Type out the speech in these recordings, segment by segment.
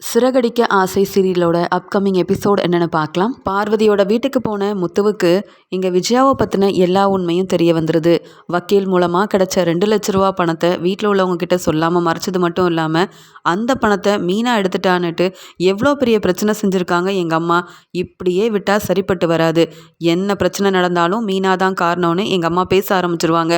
சிறகடிக்க ஆசை சீரியலோட upcoming episode என்னென்னு பார்க்கலாம். பார்வதியோட வீட்டுக்கு போன முத்துவுக்கு இங்கே விஜயாவை பற்றின எல்லா உண்மையும் தெரிய வந்துடுது வக்கீல் மூலமாக கிடைச்ச ரெண்டு லட்ச ரூபா பணத்தை வீட்டில் உள்ளவங்க கிட்ட சொல்லாமல் மறைச்சது மட்டும் இல்லாமல் அந்த பணத்தை மீனா எடுத்துட்டான்னுட்டு எவ்வளோ பெரிய பிரச்சனை செஞ்சுருக்காங்க எங்கள் அம்மா. இப்படியே விட்டால் சரிப்பட்டு வராது. என்ன பிரச்சனை நடந்தாலும் மீனா தான் காரணம்னு எங்கள் அம்மா பேச ஆரம்பிச்சிருவாங்க.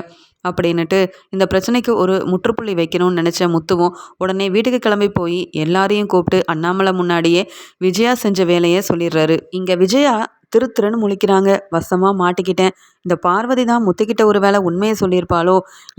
அப்படின்னுட்டு இந்த பிரச்சனைக்கு ஒரு முற்றுப்புள்ளி வைக்கணும்னு நினச்ச முத்துவும் உடனே வீட்டுக்கு கிளம்பி போய் எல்லாரையும் கூப்பிட்டு அண்ணாமலை முன்னாடியே விஜயா செஞ்ச வேலையை சொல்லிடுறாரு. இங்கே விஜயா திரு திருன்னு முழிக்கிறாங்க. வசமாக மாட்டிக்கிட்டேன். இந்த பார்வதி தான் முத்துக்கிட்ட ஒரு வேளை உண்மையை சொல்லியிருப்பாளோ?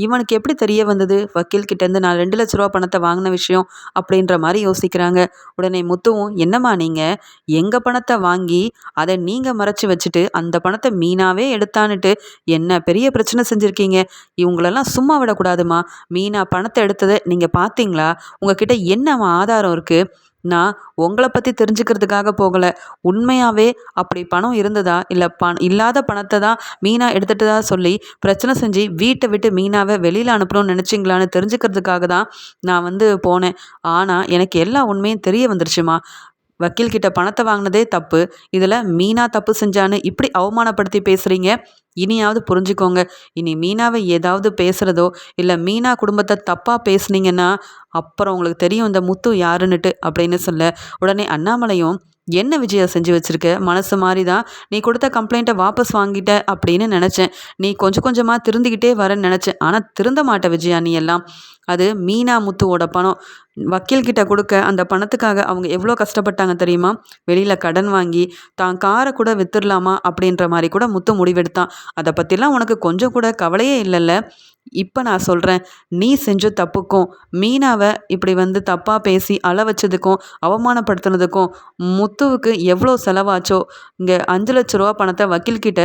இவனுக்கு எப்படி தெரிய வந்தது? வக்கீல் கிட்டேருந்து நான் ரெண்டு லட்ச ரூபா பணத்தை வாங்கின விஷயம் அப்படின்ற மாதிரி யோசிக்கிறாங்க. உடனே முத்துவும் என்னம்மா நீங்கள் எங்கள் பணத்தை வாங்கி அதை நீங்கள் மறைச்சி வச்சுட்டு அந்த பணத்தை மீனாவே எடுத்தான்னுட்டு என்ன பெரிய பிரச்சனை செஞ்சுருக்கீங்க? இவங்களெல்லாம் சும்மா விடக்கூடாதுமா. மீனா பணத்தை எடுத்ததை நீங்கள் பார்த்தீங்களா? உங்ககிட்ட என்ன ஆதாரம் இருக்குது நான் உங்களை பற்றி தெரிஞ்சுக்கிறதுக்காக போகலை. உண்மையாகவே அப்படி பணம் இருந்ததா? இல்லை பண இல்லாத பணத்தை தான் மீனா எடுத்துகிட்டதா சொல்லி பிரச்சனை செஞ்சு வீட்டை விட்டு மீனாவை வெளியில் அனுப்பணும்னு நினச்சிங்களான்னு தெரிஞ்சுக்கிறதுக்காக தான் நான் வந்து போனேன். ஆனால் எனக்கு எல்லா உண்மையும் தெரிய வந்துருச்சுமா. வக்கீல்கிட்ட பணத்தை வாங்கினதே தப்பு. இதில் மீனா தப்பு செஞ்சான்னு இப்படி அவமானப்படுத்தி பேசுகிறீங்க இனியாவது புரிஞ்சுக்கோங்க. இனி மீனாவை ஏதாவது பேசுகிறதோ இல்லை மீனா குடும்பத்தை தப்பாக பேசுனீங்கன்னா அப்புறம் உங்களுக்கு தெரியும் இந்த முத்து யாருன்னுட்டு அப்படின்னு சொல்ல உடனே அண்ணாமலையும் என்ன விஜயா செஞ்சு வச்சுருக்க? மனசு மாதிரி தான் நீ கொடுத்த கம்ப்ளைண்ட்டை வாபஸ் வாங்கிட்ட அப்படின்னு நினச்சேன். நீ கொஞ்சம் கொஞ்சமாக திருந்திக்கிட்டே வரேன்னு நினச்சேன். ஆனால் திருந்த மாட்ட விஜயா நீ எல்லாம். அது மீனா முத்துவோட பணம். வக்கீல்கிட்ட கொடுக்க அந்த பணத்துக்காக அவங்க எவ்வளோ கஷ்டப்பட்டாங்க தெரியுமா? வெளியில் கடன் வாங்கி தான் காரை கூட வித்துடலாமா? அப்படின்ற மாதிரி கூட முத்து முடிவெடுத்தான். அதை பற்றிலாம் உனக்கு கொஞ்சம் கூட கவலையே இல்லைல்ல? இப்போ நான் சொல்கிறேன் நீ செஞ்ச தப்புக்கும் மீனாவை இப்படி வந்து தப்பாக பேசி அள வச்சதுக்கும் அவமானப்படுத்துனதுக்கும் முத்துவுக்கு எவ்வளோ செலவாச்சோ இங்கே அஞ்சு லட்ச ரூபா பணத்தை வக்கீல்கிட்ட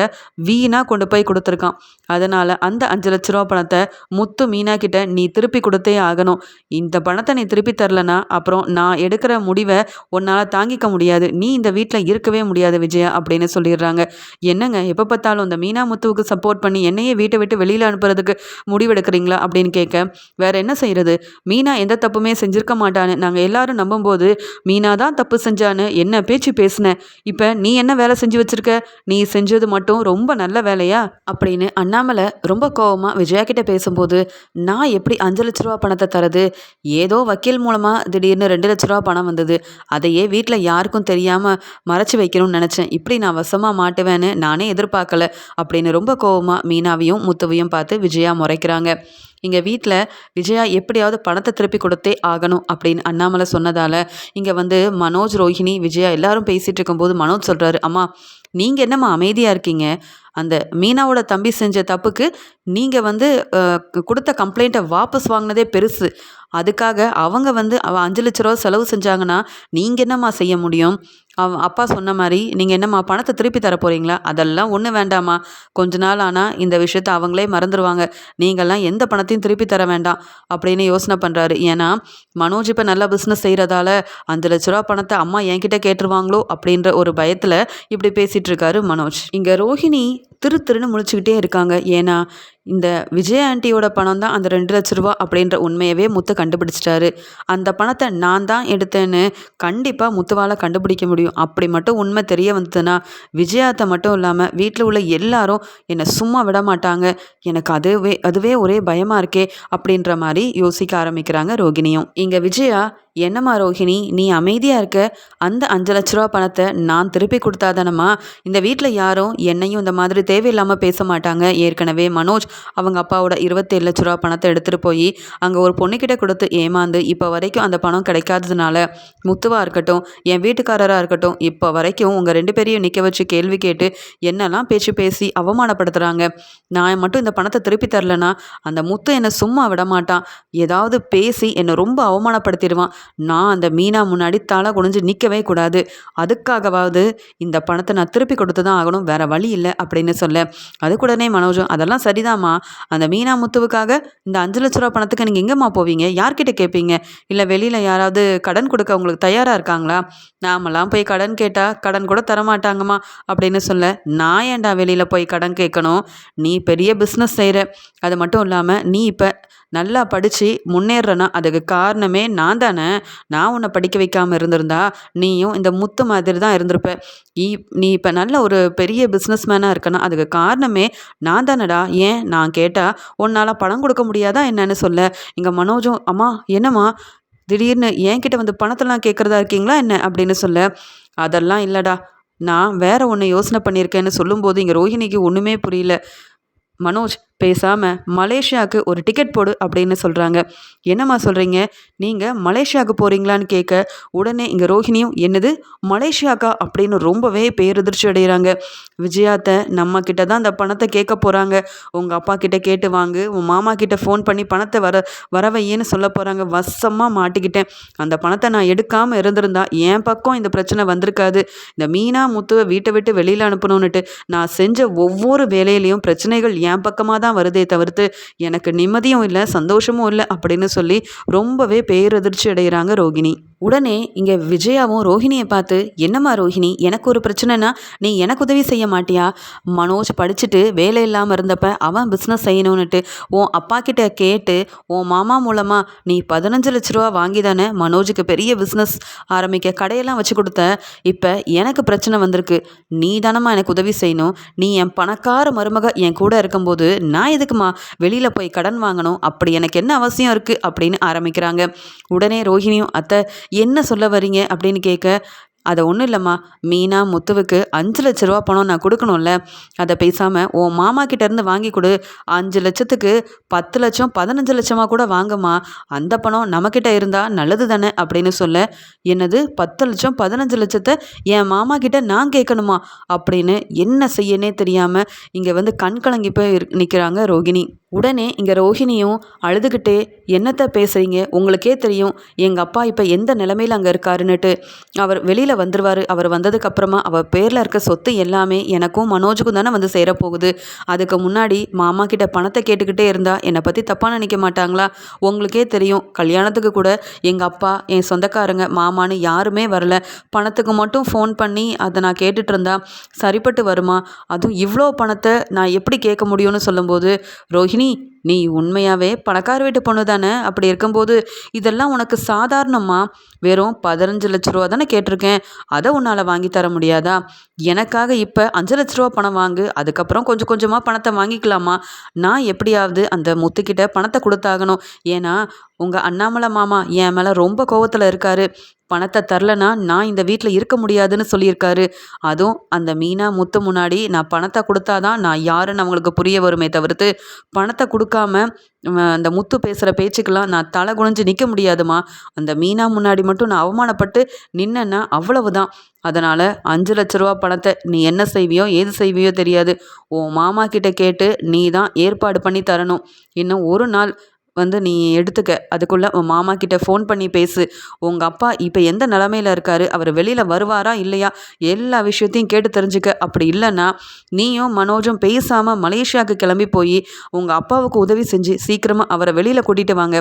வீணாக கொண்டு போய் கொடுத்துருக்கான். அதனால் அந்த அஞ்சு லட்ச ரூபா பணத்தை முத்து மீனா கிட்ட நீ திருப்பி கொடுத்தே ஆகணும். இந்த பணத்தை நீ திருப்பி தரலனா அப்புறம் நான் எடுக்கிற முடிவை உன்னால் தாங்கிக்க முடியாது. நீ இந்த வீட்டில் இருக்கவே முடியாது விஜயா அப்படின்னு சொல்லிடுறாங்க. என்னங்க எப்போ பார்த்தாலும் இந்த மீனா முத்துவுக்கு சப்போர்ட் பண்ணி என்னையே வீட்டை விட்டு வெளியில் அனுப்புறதுக்கு முடிவெடுக்கிறீங்களா அப்படின்னு கேட்க வேற என்ன செய்யறது? மீனா எந்த தப்புமே செஞ்சிருக்க மாட்டான்னு நாங்கள் எல்லாரும் நம்பும்போது மீனா தான் தப்பு செஞ்சான்னு என்ன பேச்சு பேசினேன் இப்போ நீ என்ன வேலை செஞ்சு வச்சிருக்க? நீ செஞ்சது மட்டும் ரொம்ப நல்ல வேலையா? அப்படின்னு அண்ணாமலை ரொம்ப கோவமாக விஜயா கிட்ட பேசும்போது நான் எப்படி அஞ்சலி லட்ச ரூபா பணத்தை தரது. ஏதோ வக்கீல் மூலமாக திடீர்னு ரெண்டு லட்ச ரூபா பணம் வந்தது. அதையே வீட்டில் யாருக்கும் தெரியாமல் மறைச்சி வைக்கணும்னு நினச்சேன். இப்படி நான் வசமாக மாட்டுவேன்னு நானே எதிர்பார்க்கல. அப்படின்னு ரொம்ப கோவமாக மீனாவையும் முத்துவையும் பார்த்து விஜயா முறைக்கிறாங்க. இங்கே வீட்டில் விஜயா எப்படியாவது பணத்தை திருப்பி கொடுத்தே ஆகணும் அப்படின்னு அண்ணாமலை சொன்னதால் இங்கே வந்து மனோஜ் ரோஹிணி விஜயா எல்லாரும் பேசிகிட்டு இருக்கும்போது மனோஜ் சொல்கிறாரு அம்மா நீங்கள் என்னம்மா அமைதியாக இருக்கீங்க? அந்த மீனாவோட தம்பி செஞ்ச தப்புக்கு நீங்கள் வந்து கொடுத்த கம்ப்ளைண்ட்டை வாபஸ் வாங்கினதே பெருசு. அதுக்காக அவங்க வந்து அவள் அஞ்சு லட்ச ரூபா செலவு செஞ்சாங்கன்னா நீங்கள் என்னம்மா செய்ய முடியும்? அவ அப்பா சொன்ன மாதிரி நீங்கள் என்னம்மா பணத்தை திருப்பி தர போகிறீங்களா அதெல்லாம் ஒன்றும் வேண்டாம்மா. கொஞ்ச நாள் ஆனால் இந்த விஷயத்த அவங்களே மறந்துடுவாங்க நீங்கள்லாம் எந்த பணத்தையும் திருப்பி தர வேண்டாம் அப்படின்னு யோசனை பண்ணுறாரு ஏன்னா மனோஜ் இப்போ நல்லா பிஸ்னஸ் செய்கிறதால அஞ்சு லட்ச ரூபா பணத்தை அம்மா என்கிட்ட கேட்டுருவாங்களோ அப்படின்ற ஒரு பயத்தில் இப்படி பேசிகிட்டு இருக்காரு மனோஜ். இங்கே ரோஹிணி திரு திருன்னு முழிச்சுக்கிட்டே இருக்காங்க. ஏன்னா இந்த விஜய் ஆண்டியோட பணம் தான் அந்த ரெண்டு லட்ச ரூபா அப்படின்ற உண்மையவே முத்து கண்டுபிடிச்சிட்டாரு. அந்த பணத்தை நான் தான் எடுத்தேன்னு கண்டிப்பாக முத்துவால் கண்டுபிடிக்க முடியும். அப்படி மட்டும் உண்மை தெரிய வந்ததுன்னா விஜயாத்தை மட்டும் இல்லாமல் வீட்டில் உள்ள எல்லாரும் என்னை சும்மா விட மாட்டாங்க. எனக்கு அதுவே அதுவே ஒரே பயமாக இருக்கே அப்படின்ற மாதிரி யோசிக்க ஆரம்பிக்கிறாங்க ரோகிணியும். இங்கே விஜயா என்னம்மா ரோஹிணி நீ அமைதியாக இருக்க? அந்த அஞ்சு லட்ச ரூபா பணத்தை நான் திருப்பி கொடுத்தாதானம்மா? இந்த வீட்டில் யாரும் என்னையும் இந்த மாதிரி தேவையில்லாமல் பேச மாட்டாங்க. ஏற்கனவே மனோஜ் அவங்க அப்பாவோட இருபத்தேழு லட்ச ரூபா பணத்தை எடுத்துகிட்டு போய் அங்கே ஒரு பொண்ணுக்கிட்ட கொடுத்து ஏமாந்து இப்போ வரைக்கும் அந்த பணம் கிடைக்காததுனால முத்துவாக இருக்கட்டும் என் வீட்டுக்காரராக இருக்கட்டும் இப்போ வரைக்கும் உங்கள் ரெண்டு பேரையும் நிற்க வச்சு கேள்வி கேட்டு என்னெல்லாம் பேச்சு பேசி அவமானப்படுத்துகிறாங்க நான் மட்டும் இந்த பணத்தை திருப்பி தரலனா அந்த முத்து என்னை சும்மா விட மாட்டான். ஏதாவது பேசி என்னை ரொம்ப அவமானப்படுத்திடுவான். நான் அந்த மீனா முன்னாடி தலை குனிஞ்சு நிற்கவே கூடாது. அதுக்காகவாவது இந்த பணத்தை நான் திருப்பி கொடுத்து தான் ஆகணும். வேறு வழி இல்லை அப்படின்னு சொல்ல. அதுக்கூடனே மனோஜும் அதெல்லாம் சரிதாம்மா. அந்த மீனா முத்துவுக்காக இந்த அஞ்சு லட்ச ரூபா பணத்துக்கு நீங்கள் எங்கேம்மா போவீங்க? யார்கிட்ட கேட்பீங்க இல்லை வெளியில் யாராவது கடன் கொடுக்க உங்களுக்கு தயாராக இருக்காங்களா? நாமெல்லாம் போய் கடன் கேட்டால் கடன் கூட தரமாட்டாங்கம்மா அப்படின்னு சொல்ல. நான் ஏன்டா வெளியில் போய் கடன் கேட்கணும் நீ பெரிய பிஸ்னஸ் செய்கிற அது மட்டும் இல்லாமல் நீ இப்போ நல்லா படித்து முன்னேறனா அதுக்கு காரணமே நான் தானே? நான் உன்னை படிக்க வைக்காமல் இருந்திருந்தா நீயும் இந்த முத்து மாதிரி தான் இருந்திருப்ப. நீ நீ இப்போ நல்ல ஒரு பெரிய பிஸ்னஸ் மேனாக இருக்கணும். அதுக்கு காரணமே நான் தானடா. ஏன்? நான் கேட்டால் உன்னால் பணம் கொடுக்க முடியாதா என்னன்னு சொல்ல. இங்கே மனோஜும் அம்மா என்னம்மா? திடீர்னு என்கிட்ட வந்து பணத்தெல்லாம் கேட்குறதா இருக்கீங்களா என்ன? அப்படின்னு சொல்ல. அதெல்லாம் இல்லைடா. நான் வேற ஒன்று யோசனை பண்ணியிருக்கேன்னு சொல்லும்போது இங்கே ரோஹிணிக்கு ஒன்றுமே புரியல. மனோஜ் பேசாமல் மலேசியாவுக்கு ஒரு டிக்கெட் போடு அப்படின்னு சொல்கிறாங்க என்னம்மா சொல்கிறீங்க நீங்கள் மலேசியாவுக்கு போகிறீங்களான்னு கேட்க உடனே இங்கே ரோஹிணியும் என்னது? மலேசியாக்கா? அப்படின்னு ரொம்பவே பேரதிர்ச்சி அடைகிறாங்க விஜயாத்தை நம்ம கிட்ட தான் அந்த பணத்தை கேட்க போகிறாங்க உங்கள் அப்பா கிட்ட கேட்டு வாங்கு. உன் மாமா கிட்ட ஃபோன் பண்ணி பணத்தை வர வரவையேன்னு சொல்ல போகிறாங்க வசமாக மாட்டிக்கிட்டேன். அந்த பணத்தை நான் எடுக்காமல் இருந்திருந்தா என் பக்கம் இந்த பிரச்சனை வந்திருக்காது. இந்த மீனா முத்துவை வீட்டை விட்டு வெளியில் அனுப்பணும்னுட்டு நான் செஞ்ச ஒவ்வொரு வேலையிலையும் பிரச்சனைகள் என் பக்கமாக தான் வருதே தவிர்த்து எனக்கு நிம்மதியும் இல்லை சந்தோஷமும் இல்லை அப்படின்னு சொல்லி ரொம்பவே பேரதிர்ச்சி அடைகிறாங்க ரோகிணி. உடனே இங்கே விஜயாவும் ரோஹிணியை பார்த்து என்னம்மா ரோஹிணி எனக்கு ஒரு பிரச்சனைனா நீ எனக்கு உதவி செய்ய மாட்டியா? மனோஜ் படிச்சுட்டு வேலை இல்லாமல் இருந்தப்ப அவன் பிஸ்னஸ் செய்யணும்னுட்டு உன் அப்பா கிட்ட கேட்டு உன் மாமா மூலமாக நீ பதினஞ்சு லட்ச ரூபா வாங்கி தானே மனோஜுக்கு பெரிய பிஸ்னஸ் ஆரம்பிக்க கடையெல்லாம் வச்சு கொடுத்த? இப்போ எனக்கு பிரச்சனை வந்திருக்கு. நீ தானம்மா எனக்கு உதவி செய்யணும். நீ என் பணக்கார மருமக என் கூட இருக்கும்போது நான் எதுக்குமா வெளியில் போய் கடன் வாங்கணும்? அப்படி எனக்கு என்ன அவசியம் இருக்குது அப்படின்னு ஆரம்பிக்கிறாங்க. உடனே ரோஹிணியும் அத்தை என்ன சொல்ல வரீங்க அப்படின்னு கேட்க அதை ஒன்றும் இல்லைம்மா. மீனா முத்துவுக்கு அஞ்சு லட்ச ரூபா பணம் நான் கொடுக்கணும்ல. அதை பேசாமல் உன் மாமா கிட்டேருந்து வாங்கி கொடு. அஞ்சு லட்சத்துக்கு பத்து லட்சம் பதினஞ்சு லட்சமாக கூட வாங்கம்மா. அந்த பணம் நம்மக்கிட்ட இருந்தால் நல்லது தானே? அப்படின்னு சொல்ல என்னது? பத்து லட்சம் பதினஞ்சு லட்சத்தை என் மாமா கிட்ட நான் கேட்கணுமா? அப்படின்னு என்ன செய்யனே தெரியாமல் இங்கே வந்து கண் கலங்கி போய் நிற்கிறாங்க ரோகிணி. உடனே இங்கே ரோஹிணியும் அழுதுகிட்டே என்னத்தை பேசுகிறீங்க உங்களுக்கே தெரியும் எங்கள் அப்பா இப்போ எந்த நிலமையில் அங்கே இருக்காருன்னுட்டு. அவர் வெளியில் வந்துடுவார் அவர் வந்ததுக்கப்புறமா அவர் பேரில் இருக்க சொத்து எல்லாமே எனக்கும் மனோஜுக்கும் தானே வந்து சேரப்போகுது. அதுக்கு முன்னாடி மாமா கிட்ட பணத்தை கேட்டுக்கிட்டே இருந்தால் என்னை பற்றி தப்பாக நினைக்க மாட்டாங்களா? உங்களுக்கே தெரியும். கல்யாணத்துக்கு கூட எங்கள் அப்பா என் சொந்தக்காரங்க மாமான்னு யாருமே வரல. பணத்துக்கு மட்டும் ஃபோன் பண்ணி அதை நான் கேட்டுட்டு இருந்தா சரிப்பட்டு வருமா? அதுவும் இவ்வளோ பணத்தை நான் எப்படி கேட்க முடியும்னு சொல்லும்போது ரோஹிணி நீ உண்மையாகவே பணக்கார வீட்டு பொண்ணு தானே? அப்படி இருக்கும்போது இதெல்லாம் உனக்கு சாதாரணமா? வெறும் பதினஞ்சு லட்ச ரூபா தானே கேட்டிருக்கேன். அதை உன்னால் வாங்கி தர முடியாதா? எனக்காக இப்போ அஞ்சு லட்ச ரூபா பணம் வாங்கு. அதுக்கப்புறம் கொஞ்சம் கொஞ்சமாக பணத்தை வாங்கிக்கலாமா? நான் எப்படியாவது அந்த முத்துக்கிட்ட பணத்தை கொடுத்தாகணும். ஏன்னா உங்கள் அண்ணாமலை மாமா என் மேலே ரொம்ப கோவத்தில் இருக்காரு. பணத்தை தரலனா நான் இந்த வீட்டில் இருக்க முடியாதுன்னு சொல்லியிருக்காரு. அதுவும் அந்த மீனா முத்து முன்னாடி நான் பணத்தை கொடுத்தாதான் நான் யாருன்னு அவங்களுக்கு புரிய வருமே தவிர்த்து பணத்தை கொடுக்க கொடுக்காம அந்த முத்து பேசுகிற பேச்சுக்கெல்லாம் நான் தலை குனிஞ்சு நிற்க முடியாதுமா. அந்த மீனா முன்னாடி மட்டும் நான் அவமானப்பட்டு நின்னேன்னா அவ்வளவுதான். அதனால் அஞ்சு லட்ச ரூபா பணத்தை நீ என்ன செய்வியோ ஏது செய்வியோ தெரியாது. உன் மாமா கிட்ட கேட்டு நீ தான் ஏற்பாடு பண்ணி தரணும். இன்னும் ஒரு நாள் வந்து நீ எடுத்துக்க. அதுக்குள்ளே உன் மாமா கிட்ட ஃபோன் பண்ணி பேசு. உங்கள் அப்பா இப்போ எந்த நிலமையில் இருக்கார்? அவர் வெளியில் வருவாரா? இல்லையா? எல்லா விஷயத்தையும் கேட்டு தெரிஞ்சுக்க. அப்படி இல்லைன்னா நீயும் மனோஜும் பேசாமல் மலேசியாவுக்கு கிளம்பி போய் உங்கள் அப்பாவுக்கு உதவி செஞ்சு சீக்கிரமாக அவரை வெளியில் கூட்டிகிட்டு வாங்க.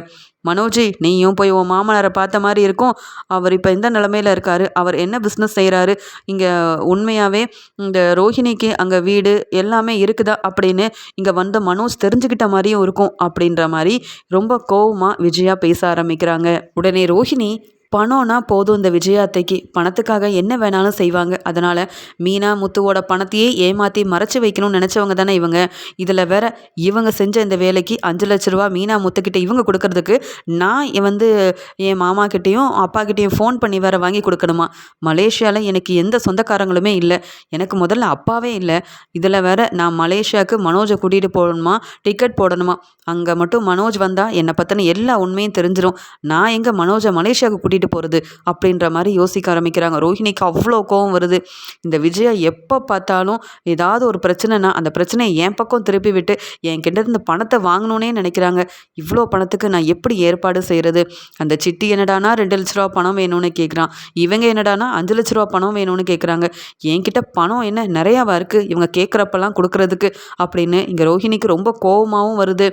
மனோஜி நீயும் போய் உன் மாமனாரை பார்த்த மாதிரி இருக்கும். அவர் இப்போ எந்த நிலமையில இருக்கார்? அவர் என்ன பிஸ்னஸ் செய்கிறாரு இங்கே உண்மையாகவே இந்த ரோஹிணிக்கு அங்கே வீடு எல்லாமே இருக்குதா? அப்படின்னு இங்கே வந்த மனோஜ் தெரிஞ்சுக்கிட்ட மாதிரியும் இருக்கும். அப்படின்ற மாதிரி ரொம்ப கோவமாக விஜயா பேச ஆரம்பிக்கிறாங்க. உடனே ரோஹிணி பணம்னா போதும் இந்த விஜயாத்தைக்கு. பணத்துக்காக என்ன வேணாலும் செய்வாங்க. அதனால் மீனா முத்துவோட பணத்தையே ஏமாற்றி மறைச்சி வைக்கணும்னு நினச்சவங்க தானே இவங்க. இதில் வேற இவங்க செஞ்ச இந்த வேலைக்கு அஞ்சு லட்ச ரூபா மீனா முத்துக்கிட்ட இவங்க கொடுக்கறதுக்கு நான் வந்து என் மாமா கிட்டேயும் அப்பா கிட்டேயும் ஃபோன் பண்ணி வேற வாங்கி கொடுக்கணுமா? மலேசியாவில் எனக்கு எந்த சொந்தக்காரங்களுமே இல்லை. எனக்கு முதல்ல அப்பாவே இல்லை. இதில் வேற நான் மலேசியாவுக்கு மனோஜை கூட்டிகிட்டு போகணுமா? டிக்கெட் போடணுமா? அங்கே மட்டும் மனோஜ் வந்தால் என்னை பற்றின எல்லா உண்மையும் தெரிஞ்சிடும் நான் எங்கே மனோஜை மலேசியாவுக்கு கூட்டிகிட்டு கூட்டிகிட்டு போகிறது அப்படின்ற மாதிரி யோசிக்க ஆரம்பிக்கிறாங்க. ரோஹிணிக்கு அவ்வளோ கோவம் வருது. இந்த விஜயா எப்போ பார்த்தாலும் ஏதாவது ஒரு பிரச்சனைனா அந்த பிரச்சனையை என் பக்கம் திருப்பி விட்டு என் கிட்ட இருந்து பணத்தை வாங்கணுன்னே நினைக்கிறாங்க. இவ்வளோ பணத்துக்கு நான் எப்படி ஏற்பாடு செய்கிறது அந்த சிட்டி என்னடானா ரெண்டு லட்ச ரூபா பணம் வேணும்னு கேட்குறான் இவங்க என்னடானா அஞ்சு லட்ச ரூபா பணம் வேணும்னு கேட்குறாங்க என்கிட்ட பணம் என்ன நிறையாவா இருக்குது இவங்க கேட்குறப்பெல்லாம் கொடுக்குறதுக்கு அப்படின்னு இங்கே ரோஹிணிக்கு ரொம்ப கோபமாகவும் வருது.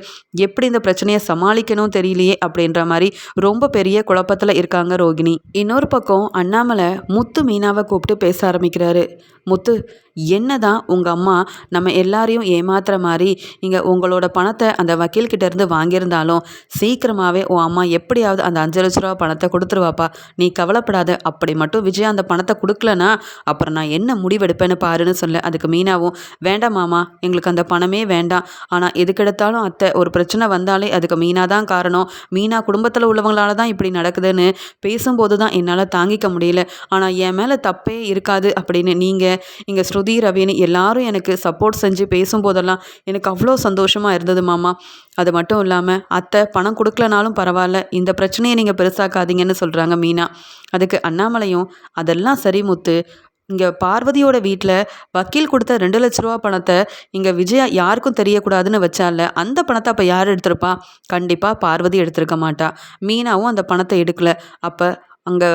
எப்படி இந்த பிரச்சனையை சமாளிக்கணும் தெரியலையே அப்படின்ற மாதிரி ரொம்ப பெரிய குழப்பத்தில் இருக்காங்க. ரோகிணி. இன்னொரு பக்கம் அண்ணாமலை முத்து மீனாவை கூப்பிட்டு பேச ஆரம்பிக்கிறாரு. முத்து என்னதான் உங்கள் அம்மா நம்ம எல்லாரையும் ஏமாத்துற மாதிரி இங்கே உங்களோட பணத்தை அந்த வக்கீல்கிட்ட இருந்து வாங்கியிருந்தாலும் சீக்கிரமாகவே உன் அம்மா எப்படியாவது அந்த அஞ்சு லட்ச ரூபா பணத்தை கொடுத்துருவாப்பா. நீ கவலைப்படாத. அப்படி மட்டும் விஜய் அந்த பணத்தை கொடுக்கலனா அப்புறம் நான் என்ன முடிவெடுப்பேன்னு பாருன்னு சொல்ல. அதுக்கு மீனாவும் வேண்டாம் மாமா எங்களுக்கு அந்த பணமே வேண்டாம். ஆனால் எதுக்கெடுத்தாலும் அத்தை ஒரு பிரச்சனை வந்தாலே அதுக்கு மீனா தான் காரணம். மீனா குடும்பத்தில் உள்ளவங்களால தான் இப்படி நடக்குதுன்னு பேசும்போது தான் என்னால் தாங்கிக்க முடியல. ஆனால் என் மேலே தப்பே இருக்காது அப்படின்னு நீங்கள் இங்கே ஸ்ருதி ரவின்னு எல்லாரும் எனக்கு சப்போர்ட் செஞ்சு பேசும்போதெல்லாம் எனக்கு அவ்வளோ சந்தோஷமாக இருந்தது மாமா. அது மட்டும் இல்லாமல் அத்தை பணம் கொடுக்கலனாலும் பரவாயில்ல இந்த பிரச்சனையை நீங்கள் பெருசாக்காதீங்கன்னு சொல்கிறாங்க மீனா. அதுக்கு அண்ணாமலையும் அதெல்லாம் சரி முத்து. இங்கே பார்வதியோட வீட்டில் வக்கீல் கொடுத்த ரெண்டு லட்ச ரூபா பணத்தை இங்கே விஜயா யாருக்கும் தெரியக்கூடாதுன்னு வச்சால அந்த பணத்தை அப்போ யார் எடுத்திருப்பா? கண்டிப்பாக பார்வதி எடுத்திருக்க மாட்டா. மீனாவும் அந்த பணத்தை எடுக்கல. அப்போ அங்கே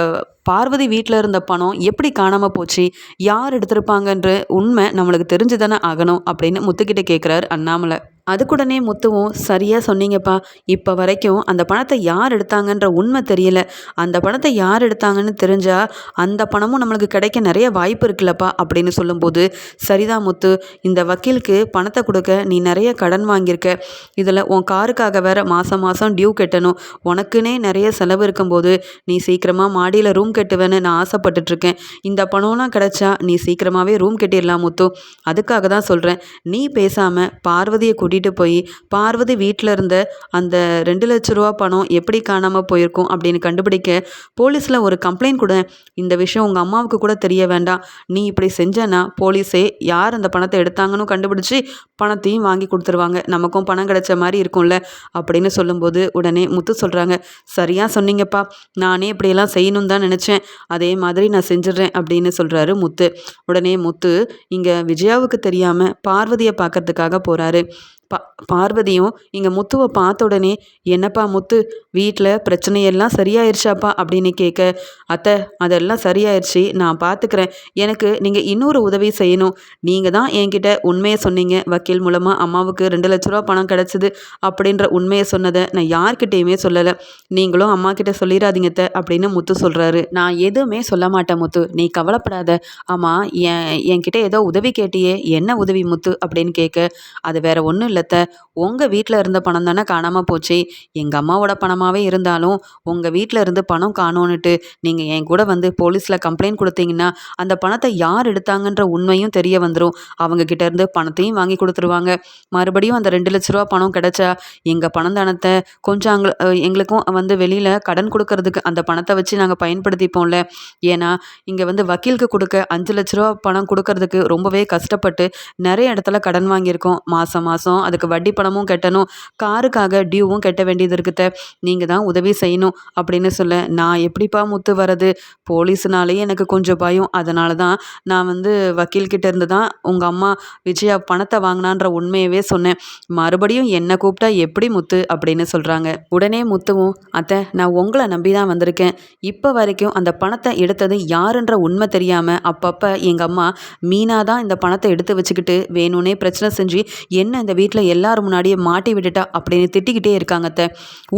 பார்வதி வீட்டில் இருந்த பணம் எப்படி காணாமல் போச்சு? யார் எடுத்திருப்பாங்கன்ற உண்மை நம்மளுக்கு தெரிஞ்சு தானே ஆகணும் அப்படின்னு முத்துக்கிட்ட கேட்குறாரு அண்ணாமலை. அதுக்குடனே முத்துவும் சரியாக சொன்னீங்கப்பா. இப்போ வரைக்கும் அந்த பணத்தை யார் எடுத்தாங்கன்ற உண்மை தெரியல. அந்த பணத்தை யார் எடுத்தாங்கன்னு தெரிஞ்சால் அந்த பணமும் நம்மளுக்கு கிடைக்க நிறைய வாய்ப்பு இருக்குல்லப்பா அப்படின்னு சொல்லும்போது சரிதான் முத்து இந்த வக்கீலுக்கு பணத்தை கொடுக்க நீ நிறைய கடன் வாங்கியிருக்க. இதில் உன் காருக்காக வேற மாதம் மாதம் டியூ கட்டணும். உனக்குன்னே நிறைய செலவு இருக்கும்போது நீ சீக்கிரமாக மாடியில் ரூம் கட்டுவேன்னு நான் ஆசைப்பட்டுட்ருக்கேன். இந்த பணம்லாம் கிடைச்சா நீ சீக்கிரமாகவே ரூம் கட்டிடலாம் முத்து. அதுக்காக தான் சொல்கிறேன் நீ பேசாமல் பார்வதியை கூட்டி கூட்டிகிட்டு போய் பார்வதி வீட்டில் இருந்த அந்த ரெண்டு லட்ச ரூபா பணம் எப்படி காணாமல் போயிருக்கும்? அப்படின்னு கண்டுபிடிக்க போலீஸில் ஒரு கம்ப்ளைண்ட் கூட. இந்த விஷயம் உங்கள் அம்மாவுக்கு கூட தெரிய வேண்டாம். நீ இப்படி செஞ்சனா போலீஸே யார் அந்த பணத்தை எடுத்தாங்கன்னு கண்டுபிடிச்சி பணத்தையும் வாங்கி கொடுத்துருவாங்க. நமக்கும் பணம் கிடைச்ச மாதிரி இருக்கும்ல அப்படின்னு சொல்லும்போது உடனே முத்து சொல்கிறாங்க சரியாக சொன்னீங்கப்பா. நானே இப்படியெல்லாம் செய்யணும்னு தான் நினச்சேன். அதே மாதிரி நான் செஞ்சிடுறேன் அப்படின்னு சொல்கிறாரு முத்து. உடனே முத்து இங்கே விஜயாவுக்கு தெரியாமல் பார்வதியை பார்க்கறதுக்காக போகிறாரு பா பார்வதியும் இங்கே முத்துவை பார்த்த உடனே என்னப்பா முத்து வீட்டில் பிரச்சனையெல்லாம் சரியாயிருச்சாப்பா? அப்படின்னு கேட்க அத்தை அதெல்லாம் சரியாயிருச்சு நான் பார்த்துக்கிறேன் எனக்கு நீங்கள் இன்னொரு உதவி செய்யணும். நீங்கள் தான் என்கிட்ட உண்மையை சொன்னீங்க. வக்கீல் மூலமாக அம்மாவுக்கு ரெண்டு லட்ச ரூபா பணம் கிடச்சிது அப்படின்ற உண்மையை சொன்னதை நான் யார்கிட்டேயுமே சொல்லலை. நீங்களும் அம்மா கிட்ட சொல்லிடாதீங்க அப்படின்னு முத்து சொல்கிறாரு நான் எதுவுமே சொல்ல மாட்டேன் முத்து. நீ கவலைப்படாத. ஆமாம் என் என்கிட்ட ஏதோ உதவி கேட்டியே. என்ன உதவி முத்து? அப்படின்னு கேட்க அது வேற ஒன்றும் இல்லை இல்லத்த. உங்கள் வீட்டில் இருந்த பணம் தானே காணாமல் போச்சு. எங்கள் அம்மாவோட பணமாகவே இருந்தாலும் உங்கள் வீட்டில் இருந்து பணம் காணோன்னுட்டு நீங்கள் என் கூட வந்து போலீஸில் கம்ப்ளைண்ட் கொடுத்தீங்கன்னா அந்த பணத்தை யார் எடுத்தாங்கன்ற உண்மையும் தெரிய வந்துடும் அவங்கக்கிட்ட இருந்து பணத்தையும் வாங்கி கொடுத்துருவாங்க. மறுபடியும் அந்த ரெண்டு லட்ச ரூபா பணம் கிடைச்சா எங்கள் பணம் தானத்தை? கொஞ்சம் அங்க எங்களுக்கும் வந்து வெளியில் கடன் கொடுக்கறதுக்கு அந்த பணத்தை வச்சு நாங்கள் பயன்படுத்திப்போம்ல. ஏன்னா இங்கே வந்து வக்கீலுக்கு கொடுக்க அஞ்சு லட்ச ரூபா பணம் கொடுக்கறதுக்கு ரொம்பவே கஷ்டப்பட்டு நிறைய இடத்துல கடன் வாங்கியிருக்கோம். மாதம் மாதம் அதுக்கு வட்டி பணமும் கட்டணும் காருக்காக டியூவும் கட்ட வேண்டியது இருக்குத்த நீங்கள் தான் உதவி செய்யணும் அப்படின்னு சொல்ல நான் எப்படிப்பா முத்து வர்றது? போலீஸ்னாலேயே எனக்கு கொஞ்சம் பயம். அதனால தான் நான் வந்து வக்கீல்கிட்ட இருந்து தான் உங்கள் அம்மா விஜயா பணத்தை வாங்கினான்ற உண்மையவே சொன்னேன். மறுபடியும் என்னை கூப்பிட்டா எப்படி முத்து அப்படின்னு சொல்கிறாங்க உடனே முத்துவும் அத்தை நான் உங்களை நம்பி தான் வந்திருக்கேன். இப்போ வரைக்கும் அந்த பணத்தை எடுத்தது யாருன்ற உண்மை தெரியாமல் அப்பப்போ எங்கள் அம்மா மீனா தான் இந்த பணத்தை எடுத்து வச்சுக்கிட்டு வேணும்னே பிரச்சனை செஞ்சு என்ன இந்த வீட்டில் எல்லாரும் முன்னாடியே மாட்டி விட்டுட்டா அப்படின்னு திட்டிக்கிட்டே இருக்காங்க அத்தை.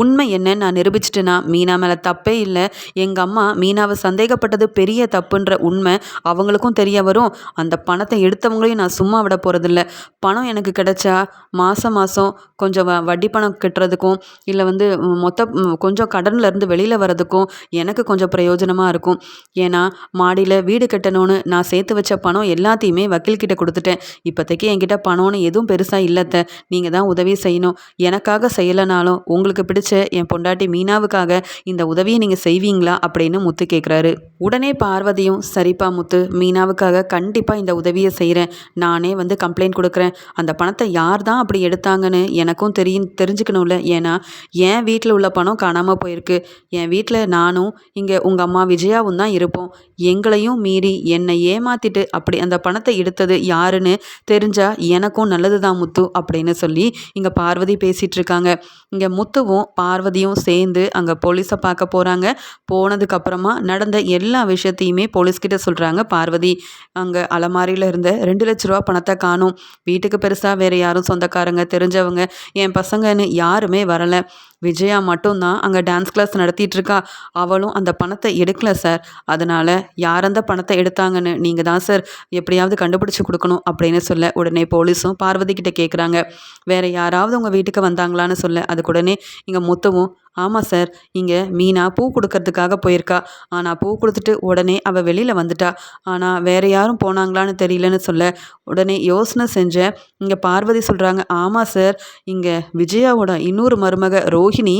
உண்மை என்னன்னு நான் நிரூபிச்சிட்டேன்னா மீனா மேலே தப்பே இல்லை. எங்கள் அம்மா மீனாவை சந்தேகப்பட்டது பெரிய தப்புன்ற உண்மை அவங்களுக்கும் தெரிய வரும். அந்த பணத்தை எடுத்தவங்களையும் நான் சும்மா விட போகிறதில்ல பணம் எனக்கு கிடைச்சா மாதம் மாதம் கொஞ்சம் வ வட்டி பணம் கட்டுறதுக்கும் இல்லை வந்து மொத்த கொஞ்சம் கடன்லேருந்து வெளியில் வர்றதுக்கும் எனக்கு கொஞ்சம் பிரயோஜனமாக இருக்கும். ஏன்னா மாடியில் வீடு கட்டணும்னு நான் சேர்த்து வச்ச பணம் எல்லாத்தையுமே வக்கீல்கிட்ட கொடுத்துட்டேன். இப்போதைக்கு என்கிட்ட பணம்னு எதுவும் பெருசாக இல்லைத்த நீங்கள் தான் உதவி செய்யணும். எனக்காக செய்யலைனாலும் உங்களுக்கு பிடிச்ச என் பொண்டாட்டி மீனாவுக்காக இந்த உதவியை நீங்கள் செய்வீங்களா அப்படின்னு முத்து கேட்குறாரு உடனே பார்வதியும் சரிப்பா முத்து மீனாவுக்காக கண்டிப்பாக இந்த உதவியை செய்கிறேன் நானே வந்து கம்ப்ளைண்ட் கொடுக்குறேன். அந்த பணத்தை யார் தான் அப்படி எடுத்தாங்கன்னு எனக்கும் தெரியும் தெரிஞ்சுக்கணும்ல. ஏன்னா என் வீட்டில் உள்ள பணம் காணாமல் போயிருக்கு. என் வீட்டில் நானும் இங்கே உங்கள் அம்மா விஜயாவும் தான் இருப்போம். எங்களையும் மீறி என்னை ஏமாத்திட்டு அப்படி அந்த பணத்தை எடுத்தது யாருன்னு தெரிஞ்சால் எனக்கும் நல்லது தான் முத்து அப்படி அப்படின்னு சொல்லி இங்கே பார்வதி பேசிகிட்டு இருக்காங்க. இங்கே முத்துவும் பார்வதியும் சேர்ந்து அங்கே போலீஸை பார்க்க போகிறாங்க போனதுக்கப்புறமா நடந்த எல்லா விஷயத்தையுமே போலீஸ்கிட்ட சொல்கிறாங்க பார்வதி. அங்கே அலமாரியில் இருந்த ரெண்டு லட்ச ரூபா பணத்தை காணும். வீட்டுக்கு பெருசாக வேறு யாரும் சொந்தக்காரங்க தெரிஞ்சவங்க என் பசங்கன்னு யாருமே வரலை. விஜயா மட்டும்தான் அங்கே டான்ஸ் கிளாஸ் நடத்திட்டுருக்கா. அவளும் அந்த பணத்தை எடுக்கல சார் அதனால் யார் அந்த பணத்தை எடுத்தாங்கன்னு நீங்கள் தான் சார் எப்படியாவது கண்டுபிடிச்சி கொடுக்கணும் அப்படின்னு சொல்ல உடனே போலீஸும் பார்வதி கிட்ட கேட்குறாங்க வேறு யாராவது உங்கள் வீட்டுக்கு வந்தாங்களான்னு சொல்ல அதுக்கு உடனே இங்கே முத்துவும் ஆமாம் சார் இங்கே மீனா பூ கொடுக்கறதுக்காக போயிருக்கா. ஆனால் பூ கொடுத்துட்டு உடனே அவள் வெளியில் வந்துட்டா. ஆனால் வேற யாரும் போனாங்களான்னு தெரியலன்னு சொல்ல உடனே யோசனை செஞ்சேன். இங்கே பார்வதி சொல்கிறாங்க ஆமாம் சார் இங்கே விஜயாவோட இன்னொரு மருமக ரோஹிணி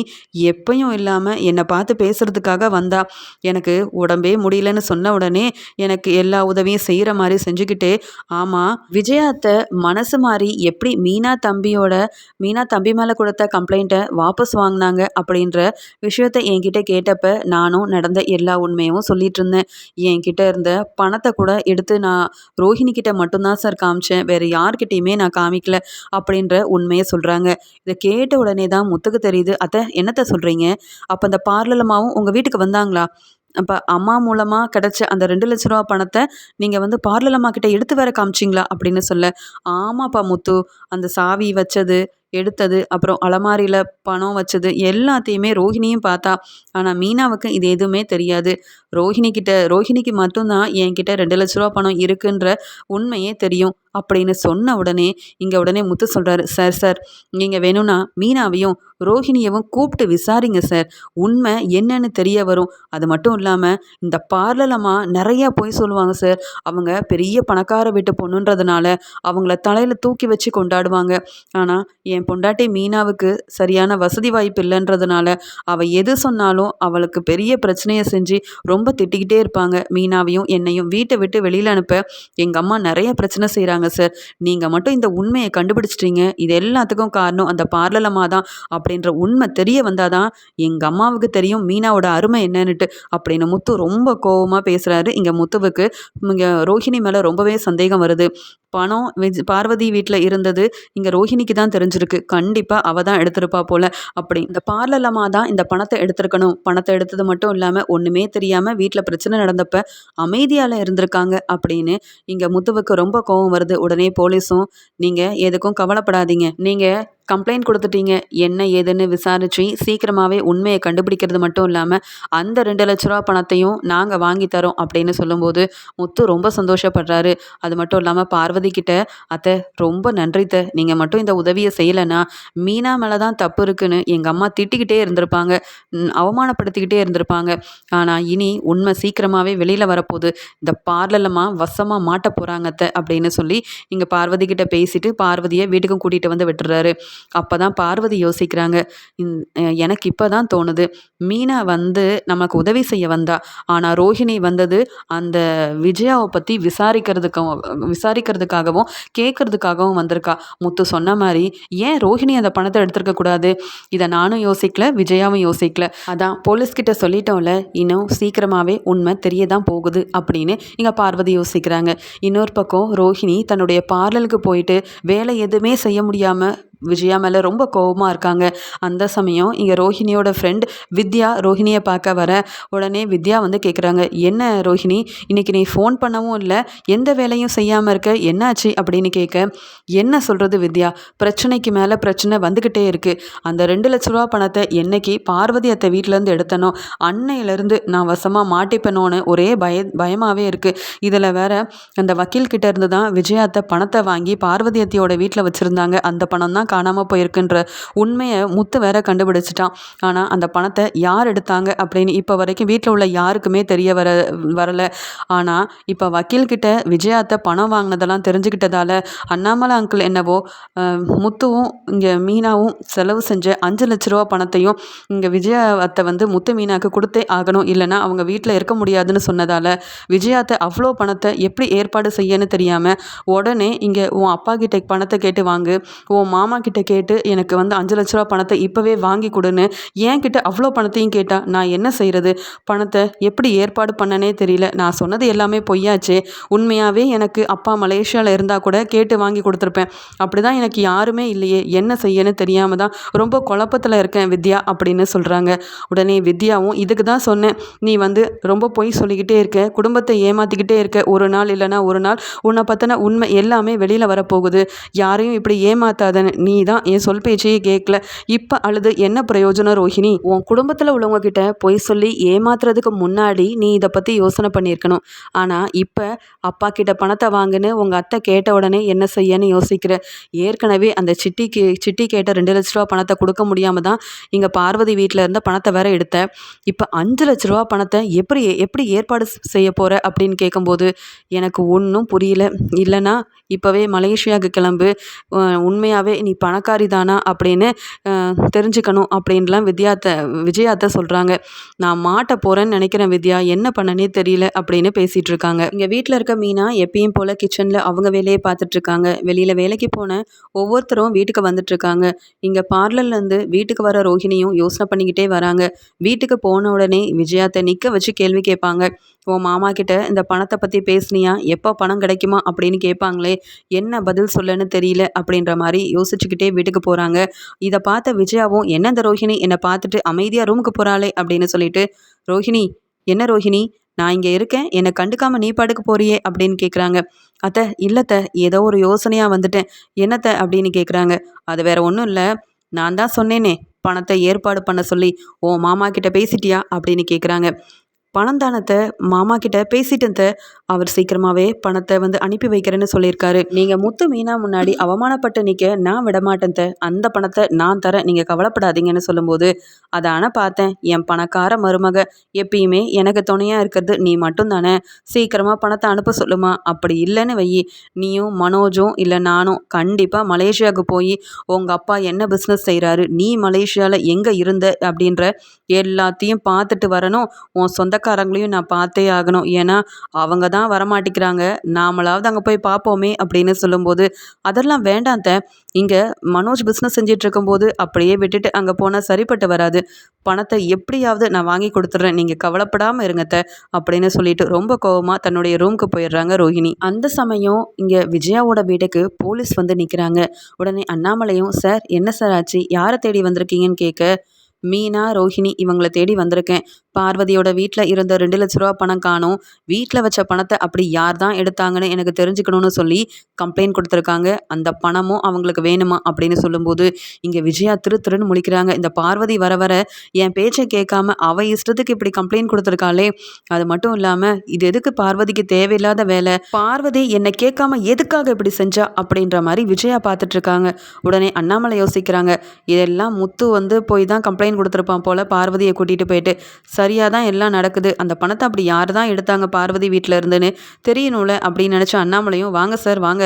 எப்பயும் இல்லாமல் என்னை பார்த்து பேசுகிறதுக்காக வந்தா. எனக்கு உடம்பே முடியலன்னு சொன்ன உடனே எனக்கு எல்லா உதவியும் செய்கிற மாதிரி செஞ்சுக்கிட்டு ஆமாம் விஜயாத்தை மனசு மாறி எப்படி மீனா தம்பியோட மீனா தம்பி மேலே கொடுத்த கம்ப்ளைண்ட்டை வாபஸ் வாங்கினாங்க? அப்படின்னு அப்படின்ற விஷயத்த என்கிட்ட கேட்டப்ப நானும் நடந்த எல்லா உண்மையும் சொல்லிட்டு இருந்தேன் என்கிட்ட இருந்த பணத்தை கூட எடுத்து நான் ரோஹிணி கிட்ட மட்டும்தான் சார் காமிச்சேன். வேறு யார்கிட்டயுமே நான் காமிக்கல அப்படின்ற உண்மையை சொல்கிறாங்க இதை கேட்ட உடனே தான் முத்துக்கு தெரியுது அத்தை என்னத்தை சொல்கிறீங்க அப்போ அந்த பார்லலமாவும் உங்கள் வீட்டுக்கு வந்தாங்களா? அப்போ அம்மா மூலமாக கிடச்ச அந்த ரெண்டு லட்ச ரூபா பணத்தை நீங்கள் வந்து பார்லலம்மா கிட்ட எடுத்து வேற காமிச்சிங்களா? அப்படின்னு சொல்ல ஆமாப்பா முத்து அந்த சாவி வச்சது எடுத்தது அப்புறம் அலமாரியில் பணம் வச்சது எல்லாத்தையுமே ரோஹிணியும் பார்த்தா ஆனால் மீனாவுக்கு இது எதுவுமே தெரியாது. ரோஹிணி கிட்ட ரோஹிணிக்கு மட்டும்தான் என்கிட்ட ரெண்டு லட்ச ரூபா பணம் இருக்குன்ற உண்மையே தெரியும். அப்படின்னு சொன்ன உடனே இங்கே உடனே முத்து சொல்கிறாரு சார் சார் நீங்கள் வேணும்னா மீனாவையும் ரோஹிணியவும் கூப்பிட்டு விசாரிங்க சார். உண்மை என்னன்னு தெரிய வரும். அது மட்டும் இல்லாமல் இந்த பார்லலமாக நிறையா போய் சொல்லுவாங்க சார். அவங்க பெரிய பணக்கார வீட்டு பொண்ணுன்றதுனால அவங்கள தலையில் தூக்கி வச்சு கொண்டாடுவாங்க. ஆனால் என் பொண்டாட்டி மீனாவுக்கு சரியான வசதி வாய்ப்பு இல்லைன்றதுனால அவள் எது சொன்னாலும் அவளுக்கு பெரிய பிரச்சனையை செஞ்சு ரொம்ப திட்டிக்கிட்டே இருப்பாங்க. மீனாவையும் என்னையும் வீட்டை விட்டு வெளியில் அனுப்ப எங்கள் அம்மா நிறைய பிரச்சனை செய்கிறாங்க சார். நீங்கள் மட்டும் இந்த உண்மையை கண்டுபிடிச்சிட்டீங்க. இது எல்லாத்துக்கும் காரணம் அந்த பார்லலம்மா தான் அப்படின்ற உண்மை தெரிய வந்தால் தான் எங்கள் அம்மாவுக்கு தெரியும் மீனாவோட அருமை என்னன்னுட்டு அப்படின்னு முத்து ரொம்ப கோவமாக பேசுகிறாரு இங்கே முத்துவுக்கு இங்கே ரோஹிணி மேலே ரொம்பவே சந்தேகம் வருது. பணம் விஜ் பார்வதி வீட்டில் இருந்தது இங்கே ரோஹிணிக்கு தான் தெரிஞ்சிருக்கு. கண்டிப்பாக அவள் தான் எடுத்திருப்பா போல். அப்படி இந்த பார்லலம்மா தான் இந்த பணத்தை எடுத்திருக்கணும். பணத்தை எடுத்தது மட்டும் இல்லாமல் ஒன்றுமே தெரியாமல் வீட்டில் பிரச்சனை நடந்தப்ப அமைதியால் இருந்திருக்காங்க அப்படின்னு இங்கே முத்துவுக்கு ரொம்ப கோவம் வருது. உடனே போலீஸும் நீங்கள் எதுக்கும் கவலைப்படாதீங்க. நீங்கள் கம்ப்ளைண்ட் கொடுத்துட்டீங்க. என்ன ஏதுன்னு விசாரித்து சீக்கிரமாகவே உண்மையை கண்டுபிடிக்கிறது மட்டும் இல்லாமல் அந்த ரெண்டு லட்ச ரூபா பணத்தையும் நாங்கள் வாங்கி தரோம் அப்படின்னு சொல்லும்போது முத்து ரொம்ப சந்தோஷப்படுறாரு. அது மட்டும் இல்லாமல் பார்வதி கிட்ட அத்தை ரொம்ப நன்றித்த நீங்கள் மட்டும் இந்த உதவியை செய்யலைன்னா மீனா மேலே தான் தப்பு இருக்குன்னு எங்கள் அம்மா திட்டிக்கிட்டே இருந்திருப்பாங்க. அவமானப்படுத்திக்கிட்டே இருந்திருப்பாங்க. ஆனால் இனி உண்மை சீக்கிரமாகவே வெளியில் வரப்போகுது. இந்த பார்லலமா வசமாக மாட்ட போகிறாங்க அத்தை அப்படின்னு சொல்லி இங்கே பார்வதி கிட்ட பேசிட்டு பார்வதியை வீட்டுக்கும் கூட்டிகிட்டு வந்து விட்டுறாரு. அப்போ தான் பார்வதி யோசிக்கிறாங்க இந்- எனக்கு இப்போ தான் தோணுது. மீனா வந்து நமக்கு உதவி செய்ய வந்தா. ஆனால் ரோஹிணி வந்தது அந்த விஜயாவை பற்றி விசாரிக்கிறதுக்கும் விசாரிக்கிறதுக்காகவும் கேட்கறதுக்காகவும் வந்திருக்கா. முத்து சொன்ன மாதிரி ஏன் ரோஹிணி அந்த பணத்தை எடுத்திருக்க கூடாது? இதை நானும் யோசிக்கல விஜயாவும் யோசிக்கல. அதான் போலீஸ்கிட்ட சொல்லிட்டோம்ல இன்னும் சீக்கிரமாகவே உண்மை தெரிய தான் போகுது அப்படின்னு இங்கே பார்வதி யோசிக்கிறாங்க. இன்னொரு பக்கம் ரோஹிணி தன்னுடைய பார்லருக்கு போயிட்டு வேலை எதுவுமே செய்ய முடியாமல் விஜயா மேலே ரொம்ப கோவமாக இருக்காங்க. அந்த சமயம் இங்கே ரோஹிணியோட ஃப்ரெண்ட் வித்யா ரோஹிணியை பார்க்க வர உடனே வித்யா வந்து கேட்குறாங்க என்ன ரோஹிணி? இன்றைக்கி நீ ஃபோன் பண்ணவும் இல்லை. எந்த வேலையும் செய்யாமல் இருக்க? என்னாச்சு? அப்படின்னு கேட்க என்ன சொல்கிறது வித்யா? பிரச்சனைக்கு மேலே பிரச்சனை வந்துக்கிட்டே இருக்குது அந்த ரெண்டு லட்ச ரூபா பணத்தை என்னைக்கு பார்வதி அத்தை வீட்டிலேருந்து எடுத்தனோ அன்னையிலேருந்து நான் வசமாக மாட்டிப்பனோன்னு ஒரே பய பயமாகவே இருக்குது இதில் வேற அந்த வக்கீல்கிட்ட இருந்து தான் விஜயாத்தை பணத்தை வாங்கி பார்வதி அத்தையோட வீட்டில் வச்சுருந்தாங்க. அந்த பணம் தான் காணாமல் போயிருக்குன்ற உண்மையை முத்து வேற கண்டுபிடிச்சிட்டான். ஆனால் அந்த பணத்தை யார் எடுத்தாங்க அப்படின்னு இப்போ வரைக்கும் வீட்டில் உள்ள யாருக்குமே தெரிய வர வரலை. ஆனால் இப்போ வக்கீல் கிட்ட விஜயாத்தை பணம் வாங்கினதெல்லாம் தெரிஞ்சுக்கிட்டதால அண்ணாமலை அங்கிள் என்னவோ முத்துவும் இங்கே மீனாவும் செலவு செஞ்ச அஞ்சு லட்ச ரூபா பணத்தையும் இங்கே விஜயாத்தை வந்து முத்து மீனாக்கு கொடுத்தே ஆகணும். இல்லைன்னா அவங்க வீட்டில் இருக்க முடியாதுன்னு சொன்னதால் விஜயாத்தை அவ்வளோ பணத்தை எப்படி ஏற்பாடு செய்யன்னு தெரியாமல் உடனே இங்கே உன் அப்பா கிட்ட பணத்தை கேட்டு வாங்கு. உன் மாமா கிட்ட கேட்டு எனக்கு வந்து அஞ்சு லட்ச ரூபா பணத்தை இப்போவே வாங்கி கொடுன்னு ஏன் கிட்ட அவ்வளோ பணத்தையும் கேட்டால் நான் என்ன செய்கிறது பணத்தை எப்படி ஏற்பாடு பண்ணனே தெரியல. நான் சொன்னது எல்லாமே பொய்யாச்சே. உண்மையாகவே எனக்கு அப்பா மலேசியாவில் இருந்தால் கூட கேட்டு வாங்கி கொடுத்துருப்பேன். அப்படி தான் எனக்கு யாருமே இல்லையே. என்ன செய்யன்னு தெரியாமல் தான் ரொம்ப குழப்பத்தில் இருக்கேன் வித்யா அப்படின்னு சொல்கிறாங்க உடனே வித்யாவும் இதுக்கு தான் சொன்னேன். நீ வந்து ரொம்ப பொய் சொல்லிக்கிட்டே இருக்க. குடும்பத்தை ஏமாற்றிக்கிட்டே இருக்க. ஒரு நாள் இல்லைன்னா ஒரு நாள் உன்னை பற்றின உண்மை எல்லாமே வெளியில் வரப்போகுது. யாரையும் இப்படி ஏமாத்தாதன்னு நீ தான் என் சொல் பேச்சையே கேட்கல. இப்போ அழுது என்ன பிரயோஜனம் ரோஹிணி? உன் குடும்பத்தில் உள்ளவங்க கிட்ட பொய் சொல்லி ஏமாத்துறதுக்கு முன்னாடி நீ இதை பற்றி யோசனை பண்ணியிருக்கணும். ஆனால் இப்போ அப்பா கிட்ட பணத்தை வாங்குன்னு உங்கள் அத்தை கேட்ட உடனே என்ன செய்யன்னு யோசிக்கிற. ஏற்கனவே அந்த சிட்டிக்கு சிட்டி கேட்ட ரெண்டு லட்ச ரூபா பணத்தை கொடுக்க முடியாமல் தான் இங்கே பார்வதி வீட்டில் இருந்த பணத்தை வேற எடுத்த. இப்போ அஞ்சு லட்ச ரூபா பணத்தை எப்படி எப்படி ஏற்பாடு செய்ய போகிற அப்படின்னு கேட்கும்போது எனக்கு ஒன்றும் புரியல. இல்லைன்னா இப்போவே மலேசியாவுக்கு கிளம்பு. உண்மையாகவே நீ பணக்காரி தானா அப்படின்னு தெரிஞ்சுக்கணும் அப்படின்லாம் வித்யாத்த விஜயாத்த சொல்கிறாங்க நான் மாட்ட போகிறேன்னு நினைக்கிறேன் வித்யா என்ன பண்ணனே தெரியல அப்படின்னு பேசிகிட்டு இருக்காங்க இங்கே வீட்டில் இருக்க மீனா எப்பயும் போல் கிச்சனில் அவங்க வேலையை பார்த்துட்ருக்காங்க வெளியில் வேலைக்கு போன ஒவ்வொருத்தரும் வீட்டுக்கு வந்துட்டுருக்காங்க இங்கே பார்லர்லேருந்து வீட்டுக்கு வர ரோஹிணியும் யோசனை பண்ணிக்கிட்டே வராங்க. வீட்டுக்கு போன உடனே விஜயாத்தை நிற்க வச்சு கேள்வி கேட்பாங்க. உன் மாமா கிட்ட இந்த பணத்தை பற்றி பேசுனியா? எப்போ பணம் கிடைக்குமா? அப்படின்னு கேட்பாங்களே. என்ன பதில் சொல்லன்னு தெரியல அப்படின்ற மாதிரி யோசிச்சுக்கிட்டே வீட்டுக்கு போகிறாங்க இதை பார்த்த விஜயாவும் என்ன இந்த ரோஹிணி? என்னை பார்த்துட்டு அமைதியாக ரூமுக்கு போகிறாளே அப்படின்னு சொல்லிட்டு ரோஹிணி என்ன ரோஹிணி? நான் இங்கே இருக்கேன். என்னை கண்டுக்காமல் நீ பாட்டுக்கு போறியே அப்படின்னு கேட்குறாங்க அத்தை இல்லைத்த ஏதோ ஒரு யோசனையாக வந்துட்டேன். என்னத்த? அப்படின்னு கேட்குறாங்க அது வேற ஒன்றும் இல்லை. நான் தான் சொன்னேனே பணத்தை ஏற்பாடு பண்ண சொல்லி ஓ மாமா கிட்ட பேசிட்டியா? அப்படின்னு கேட்குறாங்க பணம் தானத்தை மாமா கிட்ட பேசிட்டு அவர் சீக்கிரமாகவே பணத்தை வந்து அனுப்பி வைக்கிறேன்னு சொல்லியிருக்காரு. நீங்கள் முத்து மீனா முன்னாடி அவமானப்பட்டு நிற்க நான் விடமாட்டேன் அந்த பணத்தை நான் தரேன். நீங்கள் கவலைப்படாதீங்கன்னு சொல்லும்போது அதான பார்த்தேன். என் பணக்கார மருமக எப்பயுமே எனக்கு துணையாக இருக்கிறது நீ மட்டும் தானே சீக்கிரமாக பணத்தை அனுப்ப சொல்லுமா. அப்படி இல்லைன்னு வையி நீயும் மனோஜும் இல்லை நானும் கண்டிப்பாக மலேசியாவுக்கு போய் உங்கள் அப்பா என்ன பிஸ்னஸ் செய்கிறாரு நீ மலேசியாவில் எங்கே இருந்த? அப்படின்ற எல்லாத்தையும் பார்த்துட்டு வரணும். உன் சொந்த சொந்தக்காரங்களையும் நான் பார்த்தே ஆகணும். ஏன்னா அவங்க தான் வரமாட்டேங்கிறாங்க. நாமளாவது அங்கே போய் பார்ப்போமே அப்படின்னு சொல்லும்போது அதெல்லாம் வேண்டாம் த. இங்கே மனோஜ் பிஸ்னஸ் செஞ்சிட்டு இருக்கும்போது அப்படியே விட்டுட்டு அங்கே போனால் சரிப்பட்டு வராது. பணத்தை எப்படியாவது நான் வாங்கி கொடுத்துட்றேன். நீங்கள் கவலைப்படாமல் இருங்க த அப்படின்னு சொல்லிட்டு ரொம்ப கோபமாக தன்னுடைய ரூமுக்கு போயிடுறாங்க ரோஹிணி. அந்த சமயம் இங்கே விஜயாவோட வீட்டுக்கு போலீஸ் வந்து நிற்கிறாங்க உடனே அண்ணாமலையும் சார் என்ன சார் ஆச்சு? யாரை தேடி வந்திருக்கீங்கன்னு கேட்க மீனா ரோஹிணி இவங்களை தேடி வந்திருக்கேன். பார்வதியோட வீட்டில் இருந்த ரெண்டு லட்ச ரூபா பணம் காணும். வீட்டில் வச்ச பணத்தை அப்படி யார் தான் எடுத்தாங்கன்னு எனக்கு தெரிஞ்சுக்கணும்னு சொல்லி கம்ப்ளைண்ட் கொடுத்துருக்காங்க. அந்த பணமும் அவங்களுக்கு வேணுமா அப்படின்னு சொல்லும்போது இங்கே விஜயா திரு திருன்னு முழிக்கிறாங்க. இந்த பார்வதி வர வர என் பேச்சை கேட்காம அவ இஷ்டத்துக்கு இப்படி கம்ப்ளைண்ட் கொடுத்துருக்காளே. அது மட்டும் இல்லாமல் இது எதுக்கு பார்வதிக்கு தேவையில்லாத வேலை? பார்வதி என்னை கேட்காம எதுக்காக இப்படி செஞ்சா? அப்படின்ற மாதிரி விஜயா பார்த்துட்டு இருக்காங்க உடனே அண்ணாமலை யோசிக்கிறாங்க. இதெல்லாம் முத்து வந்து போய் தான் கம்ப்ளைண்ட் கொடுத்துருப்பான் போல பார்வதியை கூட்டிகிட்டு போயிட்டு. சரியாக தான் எல்லாம் நடக்குது. அந்த பணத்தை அப்படி யார் தான் எடுத்தாங்க பார்வதி வீட்டில் இருந்துன்னு தெரியணும்ல அப்படின்னு நினச்ச அண்ணாமலையும் வாங்க சார் வாங்க.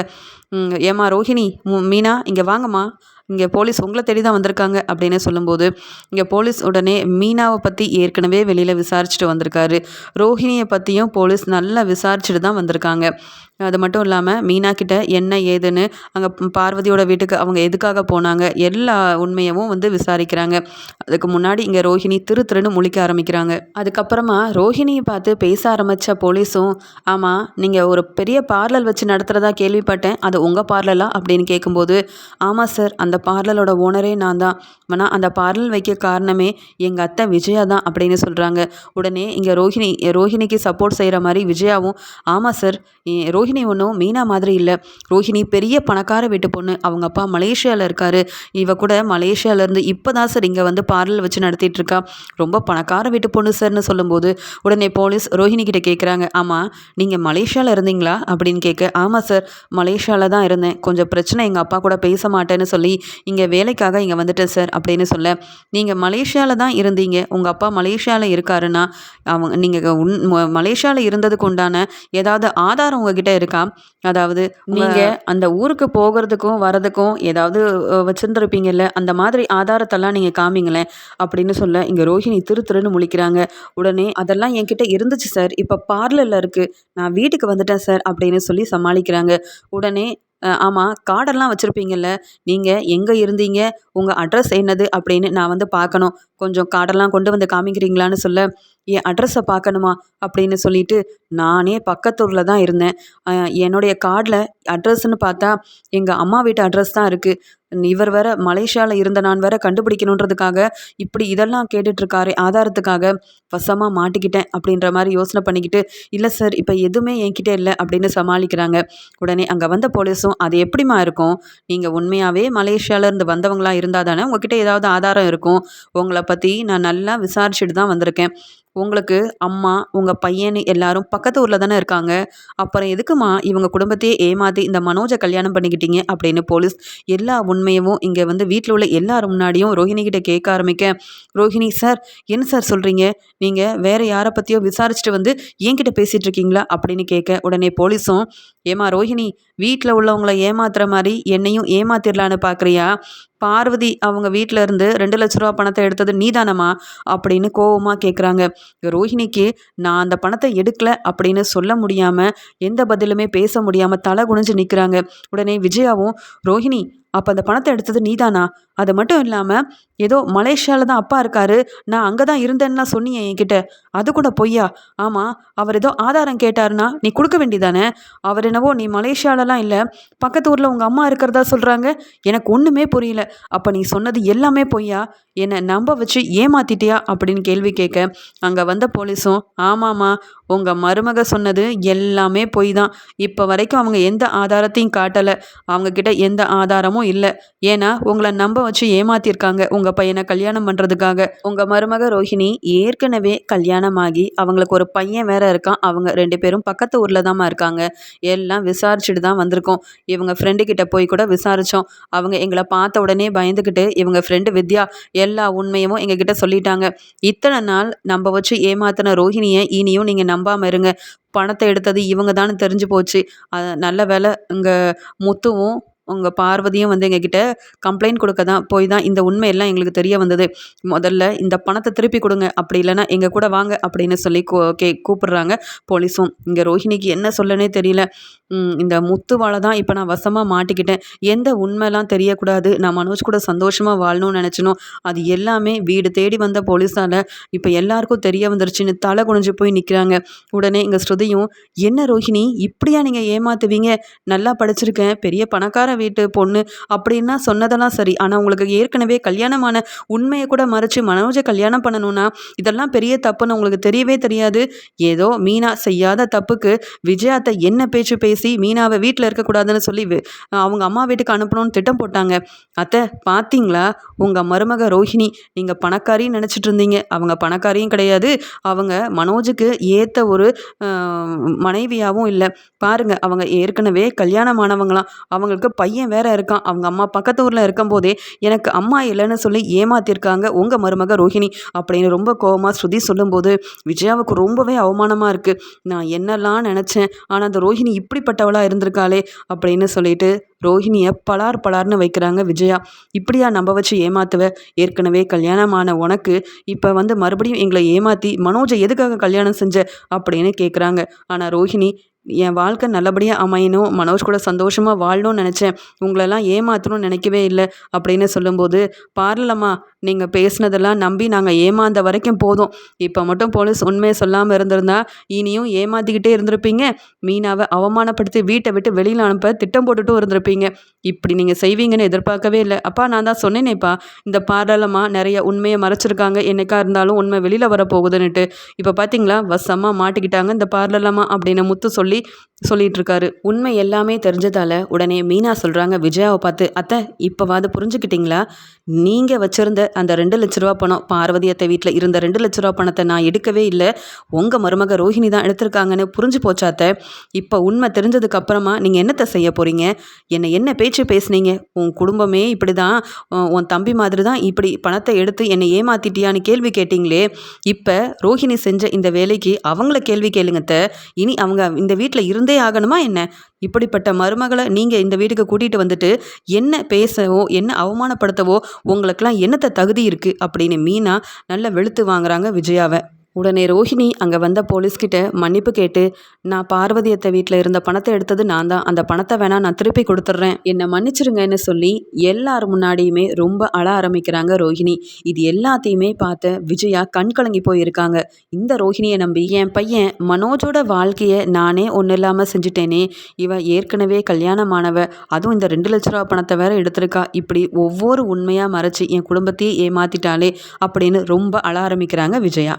ஏமா ரோஹிணி மீனா இங்கே வாங்கம்மா. இங்கே போலீஸ் உங்களை தேடி தான் வந்திருக்காங்க. அப்படின்னு சொல்லும்போது இங்கே போலீஸ் உடனே மீனாவை பற்றி ஏற்கனவே வெளியில் விசாரிச்சுட்டு வந்திருக்காரு. ரோஹிணியை பற்றியும் போலீஸ் நல்லா விசாரிச்சுட்டு தான் வந்திருக்காங்க. அது மட்டும் இல்லாமல் மீனாக்கிட்ட என்ன ஏதுன்னு அங்கே பார்வதியோட வீட்டுக்கு அவங்க எதுக்காக போனாங்க எல்லா உண்மையவும் வந்து விசாரிக்கிறாங்க. அதுக்கு முன்னாடி இங்கே ரோஹிணி திரு திருன்னு முழிக்க ஆரம்பிக்கிறாங்க. அதுக்கப்புறமா ரோஹிணியை பார்த்து பேச ஆரம்பித்த போலீஸும் ஆமாம் நீங்கள் ஒரு பெரிய பார்லர் வச்சு நடத்துகிறதா கேள்விப்பட்டேன் அது உங்கள் பார்லலா அப்படின்னு கேட்கும்போது ஆமாம் சார் அந்த பார்லரோட ஓனரே நான் தான். ஆனால் அந்த பார்லர் வைக்க காரணமே எங்கள் அத்தை விஜயா தான் அப்படின்னு சொல்கிறாங்க உடனே இங்கே ரோஹிணி ரோஹிணிக்கு சப்போர்ட் செய்கிற மாதிரி விஜயாவும் ஆமாம் சார் ரோஹிணி ஒன்றும் மீனா மாதிரி இல்லை. ரோஹிணி பெரிய பணக்கார வீட்டு பொண்ணு. அவங்க அப்பா மலேசியாவில் இருக்கார். இவ கூட மலேசியாவிலேருந்து இப்போ தான் சார் இங்கே வந்து பார்லர் வச்சு நடத்திட்டு இருக்கா. ரொம்ப பணக்கார வீட்டு பொண்ணு சார்னு சொல்லும்போது உடனே போலீஸ் ரோஹிணி கிட்ட கேட்குறாங்க ஆமாம் நீங்கள் மலேசியாவில் இருந்தீங்களா? அப்படின்னு கேட்க ஆமாம் சார் மலேசியாவில் தான் இருந்தேன். கொஞ்சம் பிரச்சனை எங்கள் அப்பா கூட பேச மாட்டேன்னு சொல்லி இங்கே வேலைக்காக இங்கே வந்துட்டேன் சார் அப்படின்னு சொல்ல. நீங்கள் மலேசியாவில் தான் இருந்தீங்க. உங்கள் அப்பா மலேசியாவில் இருக்காருன்னா அவங்க நீங்கள் உன் மலேசியாவில் இருந்ததுக்கு உண்டான ஏதாவது ஆதாரம் உங்ககிட்ட இருக்கா அதாவது நீங்கள் அந்த ஊருக்கு போகிறதுக்கும் வரதுக்கும் ஏதாவது வச்சுருந்துருப்பீங்கல்ல அந்த மாதிரி ஆதாரத்தெல்லாம் நீங்கள் காமிங்களேன் அப்படின்னு சொல்ல இங்கே ரோஹிணி திரு திருன்னு முழிக்கிறாங்க. உடனே அதெல்லாம் என்கிட்ட இருந்துச்சு சார். இப்போ பார்லரில் இருக்குது நான் வீட்டுக்கு வந்துட்டேன் சார் அப்படின்னு சொல்லி சமாளிக்கிறாங்க. உடனே ஆமாம் கார்டெல்லாம் வச்சுருப்பீங்கல்ல. நீங்கள் எங்கே இருந்தீங்க? உங்கள் அட்ரஸ் என்னது? அப்படின்னு நான் வந்து பார்க்கணும். கொஞ்சம் கார்டெல்லாம் கொண்டு வந்து காமிக்கிறீங்களான்னு சொல்ல என் அட்ரஸை பார்க்கணுமா? அப்படின்னு சொல்லிட்டு நானே பக்கத்தூரில் தான் இருந்தேன். என்னுடைய கார்டில் அட்ரஸ்ன்னு பார்த்தா எங்கள் அம்மா வீட்டு அட்ரஸ் தான் இருக்குது இவர் வேற மலேசியாவில் இருந்த நான் வேற கண்டுபிடிக்கணுன்றதுக்காக இப்படி இதெல்லாம் கேட்டுட்ருக்காரு ஆதாரத்துக்காக வசமாக மாட்டிக்கிட்டேன் அப்படின்ற மாதிரி யோசனை பண்ணிக்கிட்டு இல்லை சார் இப்போ எதுவுமே என்கிட்ட இல்லை அப்படின்னு சமாளிக்கிறாங்க. உடனே அங்கே வந்த போலீஸும் அது எப்படிம்மா இருக்கும்? நீங்கள் உண்மையாகவே மலேசியாவிலேருந்து வந்தவங்களா இருந்தால் தானே உங்ககிட்ட ஏதாவது ஆதாரம் இருக்கும்? உங்களை பற்றி நான் நல்லா விசாரிச்சுட்டு தான் வந்திருக்கேன். உங்களுக்கு அம்மா உங்கள் பையன் எல்லாரும் பக்கத்து ஊரில் தானே இருக்காங்க. அப்புறம் எதுக்குமா இவங்க குடும்பத்தையே ஏமாற்றி இந்த மனோஜை கல்யாணம் பண்ணிக்கிட்டீங்க அப்படின்னு போலீஸ் எல்லா உண்மையவும் இங்கே வந்து வீட்டில் உள்ள எல்லார் முன்னாடியும் ரோஹிணிகிட்ட கேட்க ஆரம்பிக்க. ரோஹிணி சார் என்ன சார் சொல்கிறீங்க நீங்கள் வேறு யாரை பற்றியோ விசாரிச்சுட்டு வந்து என்கிட்ட பேசிகிட்டு இருக்கீங்களா? அப்படின்னு கேட்க உடனே போலீஸும் ஏமா ரோஹிணி வீட்டில் உள்ளவங்களை ஏமாத்துற மாதிரி என்னையும் ஏமாத்திடலான்னு பார்க்குறியா பார்வதி அவங்க வீட்டில் இருந்து ரெண்டு லட்ச ரூபா பணத்தை எடுத்தது நீதானமா அப்படின்னு கோவமாக கேட்குறாங்க ரோஹிணிக்கு நான் அந்த பணத்தை எடுக்கல அப்படின்னு சொல்ல முடியாமல் எந்த பதிலுமே பேச முடியாமல் தலை குனிஞ்சு நிற்கிறாங்க உடனே விஜயாவும் ரோஹிணி அப்போ அந்த பணத்தை எடுத்தது நீதானா? அது மட்டும் இல்லாமல் ஏதோ மலேசியாவில் தான் அப்பா இருக்காரு நான் அங்கே தான் இருந்தேன்னா சொன்னியே என்கிட்ட. அது கூட பொய்யா? ஆமாம் அவர் ஏதோ ஆதாரம் கேட்டாருன்னா நீ கொடுக்க வேண்டியதானே? அவர் என்னவோ நீ மலேசியாலலாம் இல்லை பக்கத்து ஊரில் உங்கள் அம்மா இருக்கிறதா சொல்கிறாங்க எனக்கு ஒன்றுமே புரியல. அப்போ நீ சொன்னது எல்லாமே பொய்யா? என்னை நம்ப வச்சு ஏமாத்திட்டியா? அப்படின்னு கேள்வி கேட்க அங்கே வந்த போலீஸும் ஆமாம்மா உங்கள் மருமக சொன்னது எல்லாமே பொய் தான் இப்போ வரைக்கும் அவங்க எந்த ஆதாரத்தையும் காட்டலை. அவங்கக்கிட்ட எந்த ஆதாரமும் இல்லை. ஏன்னா உங்களை நம்ப வச்சு ஏமாத்திருக்காங்க உங்கள் பையனை கல்யாணம் பண்ணுறதுக்காக உங்கள் மருமக ரோஹிணி ஏற்கனவே கல்யாணமாகி அவங்களுக்கு ஒரு பையன் வேற இருக்கான். அவங்க ரெண்டு பேரும் பக்கத்து ஊரில் தாம்மா இருக்காங்க. எல்லாம் விசாரிச்சுட்டு தான் வந்திருக்கோம். இவங்க ஃப்ரெண்டு கிட்ட போய் கூட விசாரித்தோம் அவங்க எங்களை பார்த்த உடனே பயந்துக்கிட்டு இவங்க ஃப்ரெண்டு வித்யா எல்லா உண்மையும் எங்ககிட்ட சொல்லிட்டாங்க. இத்தனை நாள் நம்ப வச்சு ஏமாத்தின ரோஹிணியை இனியும் நீங்கள் நம்பாமல் இருங்க. பணத்தை எடுத்தது இவங்க தான் தெரிஞ்சு போச்சு. நல்ல வேலை இங்கே முத்துவும் உங்கள் பார்வதியும் வந்து எங்ககிட்ட கம்ப்ளைண்ட் கொடுக்க தான் போய் தான் இந்த உண்மையெல்லாம் எங்களுக்கு தெரிய வந்தது. முதல்ல இந்த பணத்தை திருப்பி கொடுங்க அப்படி இல்லைன்னா எங்கள் கூட வாங்க அப்படின்னு சொல்லி கூ கே கூப்பிடுறாங்க போலீஸும். இங்கே ரோஹிணிக்கு என்ன சொல்லனே தெரியல. இந்த முத்துவால் தான் இப்போ நான் வசமாக மாட்டிக்கிட்டேன். எந்த உண்மைலாம் தெரியக்கூடாது. நான் மனோஜ் கூட சந்தோஷமாக வாழணும்னு நினச்சினோம். அது எல்லாமே வீடு தேடி வந்த போலீஸால். இப்போ எல்லாருக்கும் தெரிய வந்துருச்சுன்னு தலை குனிஞ்சு போய் நிற்கிறாங்க உடனே இங்கே ஸ்ருதியும் என்ன ரோஹிணி இப்படியா நீங்கள் ஏமாத்துவீங்க? நல்லா படிச்சிருக்கேன். பெரிய பணக்கார வீட்டு பொண்ணு அப்படின்னா சொன்னதெல்லாம் சரி. ஆனால் உங்களுக்கு ஏற்கனவே கல்யாணமான உண்மையை கூட மறைச்சு மனோஜை கல்யாணம் பண்ணணும்னா இதெல்லாம் பெரிய தப்புன்னு உங்களுக்கு தெரியவே தெரியாது. ஏதோ மீனா செய்யாத தப்புக்கு விஜயாத்தை என்ன பேச்சு பேசி மீனாவை வீட்டில் இருக்கக்கூடாதுன்னு சொல்லி அவங்க அம்மா வீட்டுக்கு அனுப்பணும்னு திட்டம் போட்டாங்க. அத்தை பார்த்தீங்களா உங்கள் மருமக ரோஹிணி நீங்கள் பணக்காரின்னு நினச்சிட்டு இருந்தீங்க. அவங்க பணக்காரியும் கிடையாது. அவங்க மனோஜுக்கு ஏற்ற ஒரு மனைவியாகவும் இல்லை. பாருங்கள் அவங்க ஏற்கனவே கல்யாணமானவங்களாம். அவங்களுக்கு பையன் வேற இருக்கான். அவங்க அம்மா பக்கத்து ஊரில் இருக்கும்போதே எனக்கு அம்மா இல்லைன்னு சொல்லி ஏமாத்திருக்காங்க. உங்கள் மருமக ரோஹிணி அப்படின்னு ரொம்ப கோபமாக ஸ்ருதி சொல்லும்போது விஜயாவுக்கு ரொம்பவே அவமானமாக இருக்குது நான் என்னெல்லாம் நினச்சேன் ஆனால் அந்த ரோஹிணி இப்படிப்பட்டவளாக இருந்திருக்காளே அப்படின்னு சொல்லிட்டு ரோஹிணியை பலார் பலார்னு வைக்கிறாங்க விஜயா. இப்படியா நம்ப வச்சு ஏமாத்துவ? ஏற்கனவே கல்யாணமான உனக்கு இப்போ வந்து மறுபடியும் எங்களை ஏமாற்றி மனோஜை எதுக்காக கல்யாணம் செஞ்ச? அப்படின்னு கேட்குறாங்க ஆனால் ரோஹிணி என் வாழ்க்கை நல்லபடியாக அமையணும் மனோஜ் கூட சந்தோஷமாக வாழணும்னு நினச்சேன். உங்களெல்லாம் ஏமாற்றணும்னு நினைக்கவே இல்லை அப்படின்னு சொல்லும்போது பார்லம்மா நீங்கள் பேசுனதெல்லாம் நம்பி நாங்கள் ஏமாந்த வரைக்கும் போதும். இப்போ மட்டும் போலீஸ் உண்மையை சொல்லாமல் இருந்திருந்தா இனியும் ஏமாற்றிக்கிட்டே இருந்திருப்பீங்க. மீனாவை அவமானப்படுத்தி வீட்டை விட்டு வெளியில் அனுப்ப திட்டம் போட்டுட்டும் இருந்திருப்பீங்க. இப்படி நீங்கள் செய்வீங்கன்னு எதிர்பார்க்கவே இல்லை. அப்பா நான் தான் சொன்னேனேப்பா இந்த பாராளமாக நிறைய உண்மையை மறைச்சிருக்காங்க. என்னைக்கா இருந்தாலும் உண்மை வெளியில் வரப்போகுதுன்னுட்டு. இப்போ பார்த்தீங்களா வசமாக மாட்டிக்கிட்டாங்க இந்த பார்லலமா அப்படின்னு முத்து சொல்லி சொல்லிட்டு இருக்காரு உண்மை எல்லாமே தெரிஞ்சதால உடனே மீனா சொல்கிறாங்க விஜயாவை பார்த்து அத்தை இப்போவாது புரிஞ்சுக்கிட்டீங்களா? நீங்கள் வச்சுருந்த அந்த ரெண்டு லட்ச ரூபா பணம் பார்வதி அத்தை வீட்டில் இருந்த ரெண்டு லட்ச ரூபா பணத்தை நான் எடுக்கவே இல்லை. உங்கள் மருமக ரோஹிணி தான் எடுத்திருக்காங்கன்னு புரிஞ்சு போச்சாத்த இப்போ உண்மை தெரிஞ்சதுக்கு அப்புறமா நீங்கள் என்னத்தை செய்ய போகிறீங்க என்னை என்ன பேச்சு பேசுனீங்க? உன் குடும்பமே இப்படி தான் உன் தம்பி மாதிரி தான் இப்படி பணத்தை எடுத்து என்னை ஏமாத்திட்டியான்னு கேள்வி கேட்டிங்களே. இப்போ ரோஹிணி செஞ்ச இந்த வேலைக்கு அவங்கள கேள்வி கேளுங்கத்த இனி அவங்க இந்த வீட்டில் இருந்தே ஆகணுமா என்ன? இப்படிப்பட்ட மருமகளை நீங்கள் இந்த வீட்டுக்கு கூட்டிகிட்டு வந்துட்டு என்ன பேசவோ என்ன அவமானப்படுத்தவோ உங்களுக்கெல்லாம் என்னத்த தகுதி இருக்குது அப்படின்னு மீனா நல்லா வெளுத்து வாங்குறாங்க விஜயாவை. உடனே ரோஹிணி அங்கே வந்த போலீஸ்கிட்ட மன்னிப்பு கேட்டு நான் பார்வதியத்தை வீட்டில் இருந்த பணத்தை எடுத்தது நான் தான். அந்த பணத்தை வேணா நான் திருப்பி கொடுத்துட்றேன். என்னை மன்னிச்சிருங்கன்னு சொல்லி எல்லார் முன்னாடியுமே ரொம்ப அழ ஆரம்பிக்கிறாங்க ரோஹிணி. இது எல்லாத்தையுமே பார்த்த விஜயா கண் கலங்கி போயிருக்காங்க. இந்த ரோஹிணியை நம்பி என் பையன் மனோஜோட வாழ்க்கையை நானே ஒன்றும் இல்லாமல் செஞ்சுட்டேனே. இவ ஏற்கனவே கல்யாணமானவ. அதுவும் இந்த ரெண்டு லட்ச ரூபா பணத்தை வேற எடுத்திருக்கா. இப்படி ஒவ்வொரு உண்மையாக மறைச்சி என் குடும்பத்தையே ஏமாத்திட்டாலே அப்படின்னு ரொம்ப அழ ஆரம்பிக்கிறாங்க விஜயா.